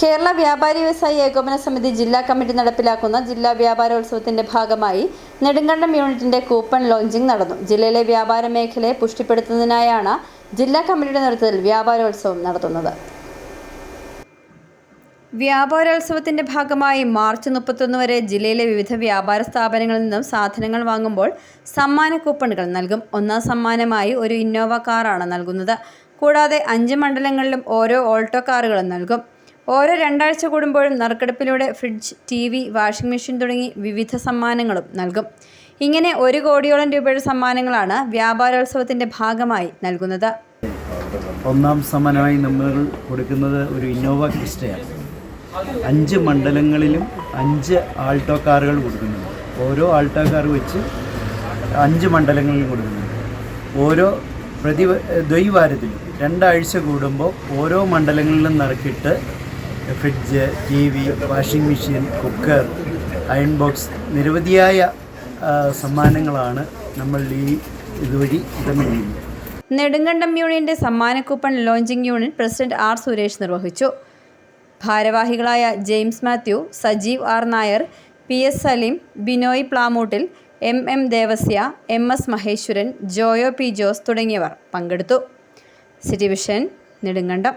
കേരള വ്യാപാരി വ്യവസായി ഏകോപന സമിതി ജില്ലാ കമ്മിറ്റി നടപ്പിലാക്കുന്ന ജില്ലാ വ്യാപാരോത്സവത്തിന്റെ ഭാഗമായി നെടുങ്കണ്ടം യൂണിറ്റിന്റെ കൂപ്പൺ ലോഞ്ചിംഗ് നടന്നു. ജില്ലയിലെ വ്യാപാര മേഖലയെ പുഷ്ടിപ്പെടുത്തുന്നതിനായാണ് ജില്ലാ കമ്മിറ്റിയുടെ നേതൃത്വത്തിൽ വ്യാപാരോത്സവം നടത്തുന്നത്. വ്യാപാരോത്സവത്തിന്റെ ഭാഗമായി മാർച്ച് മുപ്പത്തൊന്ന് വരെ ജില്ലയിലെ വിവിധ വ്യാപാര സ്ഥാപനങ്ങളിൽ നിന്നും സാധനങ്ങൾ വാങ്ങുമ്പോൾ സമ്മാന കൂപ്പണുകൾ നൽകും. ഒന്നാം സമ്മാനമായി ഒരു ഇന്നോവ കാറാണ് നൽകുന്നത്. കൂടാതെ അഞ്ച് മണ്ഡലങ്ങളിലും ഓരോ ഓൾട്ടോ കാറുകളും നൽകും. ഓരോ രണ്ടാഴ്ച കൂടുമ്പോഴും നറുക്കെടുപ്പിലൂടെ fridge T V washing machine തുടങ്ങി വിവിധ സമ്മാനങ്ങളും നൽകും. ഇങ്ങനെ ഒരു കോടിയോളം രൂപയുടെ സമ്മാനങ്ങളാണ് വ്യാപാരോത്സവത്തിന്റെ ഭാഗമായി നൽകുന്നത്. ഒന്നാം സമ്മാനമായി നമ്മൾ കൊടുക്കുന്നത് ഒരു ഇന്നോവ ക്രിസ്റ്റയാണ്. അഞ്ച് മണ്ഡലങ്ങളിലും അഞ്ച് ആൾട്ടോ കാറുകൾ കൊടുക്കുന്നുണ്ട്. ഓരോ ആൾട്ടോ കാർ വെച്ച് അഞ്ച് മണ്ഡലങ്ങളിലും കൊടുക്കുന്നുണ്ട്. ഓരോ പ്രതി ദ്വൈവാരത്തിലും രണ്ടാഴ്ച കൂടുമ്പോൾ ഓരോ മണ്ഡലങ്ങളിലും നറുക്കിട്ട് fridge T V washing machine cooker iron box നിരവധിയായ സമ്മാനങ്ങളാണ് നമ്മൾ ഈ ഇതുവഴി വിതരണം നെടുങ്കണ്ടം യൂണിയന്റെ സമ്മാന coupon launching unit president R Suresh നിർവഹിച്ചു. ഭാരവാഹികളായ James Mathew Sajeev R Nair P S Saleem Binoy Plamoottil M M Devasya M S Maheswaran Joyo P Jose തുടങ്ങിയവർ പങ്കെടുത്തു. City vision Nedumkandam.